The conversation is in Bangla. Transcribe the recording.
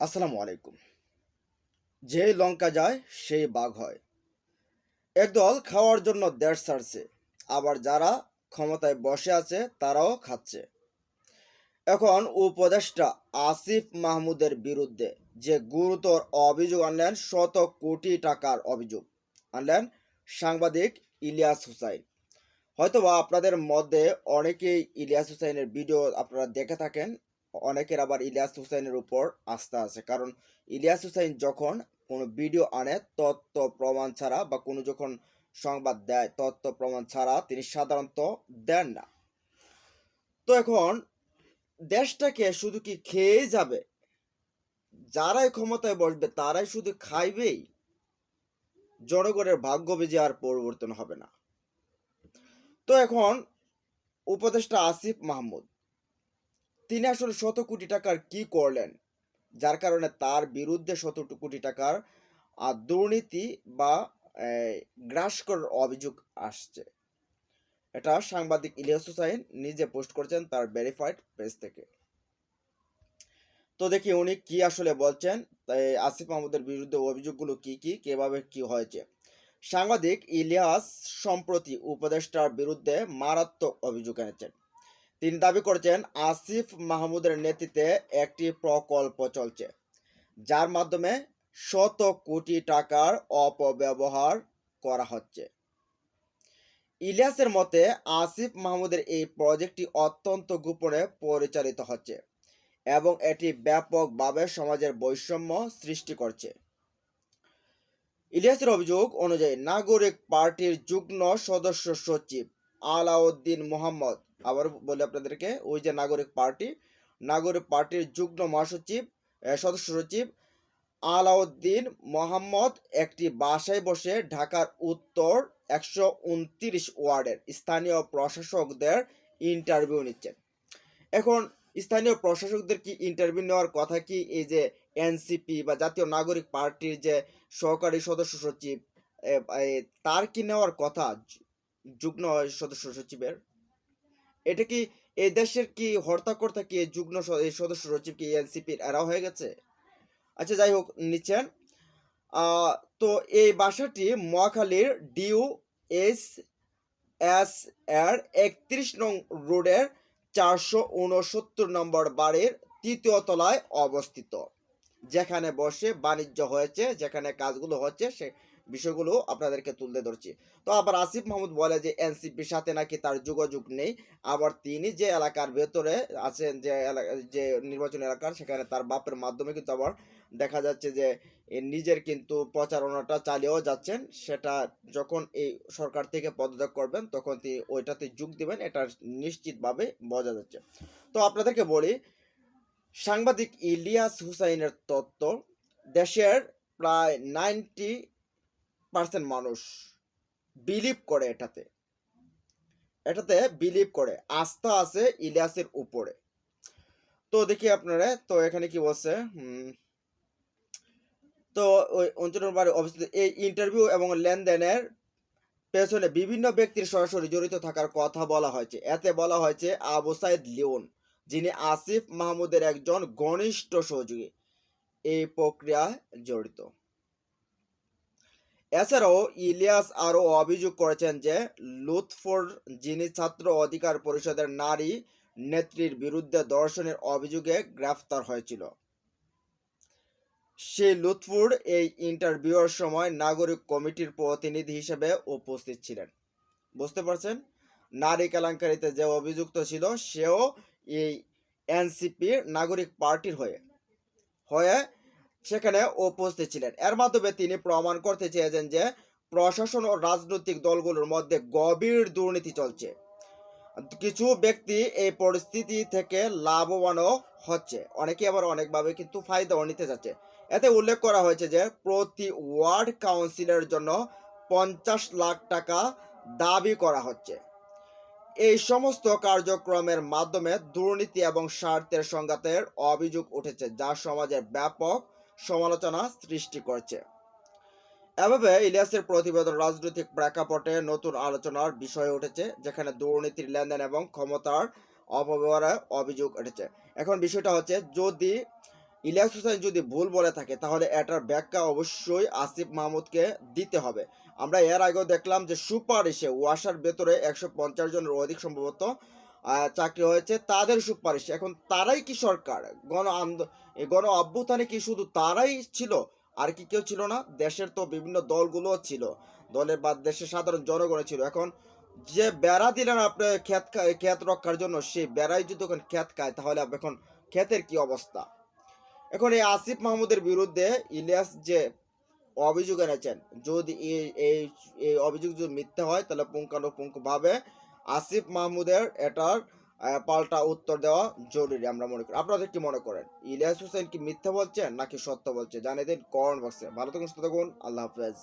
আসসালামু আলাইকুম। যে লঙ্কা যায় সেই বাঘ হয়। একদল খাওয়ার জন্য দেশ ছাড়ছে, আবার যারা ক্ষমতায় বসে আছে, তারাও খাচ্ছে। এখন উপদেষ্টা আসিফ মাহমুদের বিরুদ্ধে যে গুরুতর অভিযোগ আনলেন, শত কোটি টাকার অভিযোগ আনলেন সাংবাদিক ইলিয়াস হুসাইন। হয়তোবা আপনাদের মধ্যে অনেকেই ইলিয়াস হুসাইনের ভিডিও আপনারা দেখে থাকেন অনেকের আবার ইলিয়াস হুসাইনের উপর আস্থা আছে। কারণ ইলিয়াস হুসাইন যখন কোনো ভিডিও আনে, তথ্য প্রমাণ ছাড়া বা কোনো যখন সংবাদ দেয়, তথ্য প্রমাণ ছাড়া তিনি সাধারণত দেন না। তো এখন দেশটাকে শুধু কি খেয়ে যাবে? যারাই ক্ষমতায় বসবে, তারাই শুধু খাইবেই। জনগণের ভাগ্য বিজয় আর পরিবর্তন হবে না। তো এখন উপদেষ্টা আসিফ মাহমুদ তিনি আসলে শত কোটি টাকার কি করলেন? যার কারণে তার বিরুদ্ধে শত কোটি টাকার দুর্নীতি বা গ্রাস করার অভিযোগ আসছে। এটা সাংবাদিক ইলিয়াস হুসাইন নিজে পোস্ট করেছেন তার ভেরিফাইড পেজ থেকে। তো দেখি উনি কি আসলে বলছেন তাই আসিফ মাহমুদের বিরুদ্ধে অভিযোগগুলো কি কি, কীভাবে কি হয়েছে? সাংবাদিক ইলিয়াস সম্প্রতি উপদেষ্টার বিরুদ্ধে মারাত্মক অভিযোগ এনেছেন। তিনি দাবি করেছেন, আসিফ মাহমুদের নেতৃত্বে একটি প্রকল্প চলছে, যার মাধ্যমে শত কোটি টাকার অপব্যবহার করা হচ্ছে। ইলিয়াসের মতে, আসিফ মাহমুদের এই প্রজেক্টটি অত্যন্ত গোপনে পরিচালিত হচ্ছে এবং এটি ব্যাপকভাবে সমাজের বৈষম্য সৃষ্টি করছে। ইলিয়াসের অভিযোগ অনুযায়ী, নাগরিক পার্টির যুগ্ম সদস্য সচিব আলাউদ্দিন মোহাম্মদ আবার বলি আপনাদেরকে, ওই যে নাগরিক পার্টি, নাগরিক পার্টির যুগ্ম মহাসচিব সদস্য সচিব আলাউদ্দিন মোহাম্মদ একটি বাসায় বসে ঢাকার উত্তর একশো উনত্রিশ ওয়ার্ডের স্থানীয় প্রশাসকদের ইন্টারভিউ নিচ্ছেন। এখন স্থানীয় প্রশাসকদের কি ইন্টারভিউ নেওয়ার কথা কি? এই যে এনসিপি বা জাতীয় নাগরিক পার্টির যে সহকারী সদস্য সচিব তার কি নেওয়ার কথা যুগ্ম সদস্য সচিবের? এটা কি এই দেশের কি হর্তাকর্তা কি যুগ্ম সদস্য সচিব কি এনসিপির এরা হয়ে গেছে? আচ্ছা যাই হোক, নিচ্ছেন। তো এই বাসাটি মহাখালীর ডিউ এস এস এর একত্রিশ নং রোডের চারশো উনসত্তর নম্বর বাড়ির তৃতীয় তলায় অবস্থিত। যেখানে বসে বাণিজ্য হয়েছে, যেখানে কাজগুলো হচ্ছে, সে বিষয়গুলো আপনাদেরকে তুলতে ধরছি। তো আবার আসিফ মাহমুদ বলে যে, এনসিপির সাথে নাকি তার যোগাযোগ নেই। আবার তিনি যে এলাকার ভেতরে আছেন, যে এলা- যে নির্বাচন এলাকার, সেখানে তার বাপের মাধ্যমে কিন্তু আবার দেখা যাচ্ছে যে নিজের কিন্তু প্রচারণাটা চালিয়েও যাচ্ছেন। সেটা যখন এই সরকার থেকে পদত্যাগ করবেন, তখন তিনি ওইটাতে যোগ দিবেন। এটা নিশ্চিতভাবে বোঝা যাচ্ছে। তো আপনাদেরকে বলি, সাংবাদিক ইলিয়াস হুসাইনের তত্ত্ব, দেশের প্রায় নাইনটি পার্সেন্ট মানুষ বিলিভ করে এটাতে। এটাতে বিলিভ করে। আস্থা আছে ইলিয়াসের উপরে। তো দেখি আপনারা, তো এখানে কি বলছে? তো ওই অঞ্চলের বাড়ি অবস্থিত। এই ইন্টারভিউ এবং লেনদেনের পেছনে বিভিন্ন ব্যক্তির সরাসরি জড়িত থাকার কথা বলা হয়েছে। এতে বলা হয়েছে আবু সাইদ লিওন, যিনি আসিফ মাহমুদের একজন ঘনিষ্ঠ সহযোগী। এই প্রক্রিয়ায় জড়িত। এছাড়াও ইলিয়াস আরও অভিযোগ করেছেন যে, লুৎফর, যিনি ছাত্র অধিকার পরিষদের নারী নেত্রীর বিরুদ্ধে দর্শনের অভিযোগে গ্রেফতার হয়েছিল। সেই লুৎফুর এই ইন্টারভিউর সময় নাগরিক কমিটির প্রতিনিধি হিসেবে উপস্থিত ছিলেন। বুঝতে পারছেন? নারী কেলেঙ্কারিতে যে অভিযুক্ত ছিল, সেও এই এনসিপির নাগরিক পার্টির হয়ে হয়ে সেখানে উপস্থিত ছিলেন। এর মাধ্যমে তিনি প্রমাণ করতে চেয়েছেন যে প্রশাসন ও রাজনৈতিক দলগুলোর মধ্যে গভীর দুর্নীতি চলছে। কিছু ব্যক্তি এই পরিস্থিতি থেকে লাভবানও হচ্ছে। অনেকে আবার অনেকভাবে কিন্তু ফায়দাও নিতে যাচ্ছে এতে উল্লেখ করা হয়েছে যে প্রতি ওয়ার্ড কাউন্সিলের জন্য পঞ্চাশ লাখ টাকা দাবি করা হচ্ছে। এই সমস্ত কার্যক্রমের মাধ্যমে দুর্নীতি এবং স্বার্থের সংঘাতের অভিযোগ উঠেছে, যা সমাজের ব্যাপক সমালোচনা সৃষ্টি করছে। এভাবে ইলিয়াসের প্রতিবেদন রাজনৈতিক প্রেক্ষাপটে নতুন আলোচনার বিষয় উঠেছে, যেখানে দুর্নীতির লেনদেন এবং ক্ষমতার অপব্যবহারের অভিযোগ উঠেছে এখন বিষয়টা হচ্ছে, যদি ইলিয়াস হোসেন যদি ভুল বলে থাকে, তাহলে এটার ব্যাখ্যা অবশ্যই আসিফ মাহমুদকে দিতে হবে। আমরা এর আগেও দেখলাম যে সুপারিশে ওয়াসার ভেতরে একশো পঞ্চাশ জনের অধিক সম্ভবত চাকরি হয়েছে, তাদের সুপারিশ। এখন তারাই কি সরকার? গণ আন্দো গণ অভ্যুত্থানে কি শুধু তারাই ছিল? আর কি কেউ ছিল না? দেশের তো বিভিন্ন দলগুলো ছিল। দলের বা দেশের সাধারণ জনগণও ছিল। এখন যে বেড়া দিলেন আপনি ক্ষেত ক্ষেত রক্ষার জন্য, সেই বেড়াই যদি এখন ক্ষেত খায়, তাহলে এখন ক্ষেতের কি অবস্থা? এখন এই আসিফ মাহমুদের বিরুদ্ধে ইলিয়াস যে অভিযোগ এনেছেন, যদি এই এই অভিযোগ যদি মিথ্যা হয়, তাহলে পুঙ্খানুপুঙ্খভাবে আসিফ মাহমুদের এটার পাল্টা উত্তর দেওয়া জরুরি আমরা মনে করি। আপনাদের কি মনে করেন? ইলিয়াস হোসেন কি মিথ্যা বলছেন নাকি সত্য বলছে? জানিয়ে দিন কমেন্ট বক্সে। ভালো থাকুন, সুস্থ থাকুন, আল্লাহ হাফেজ।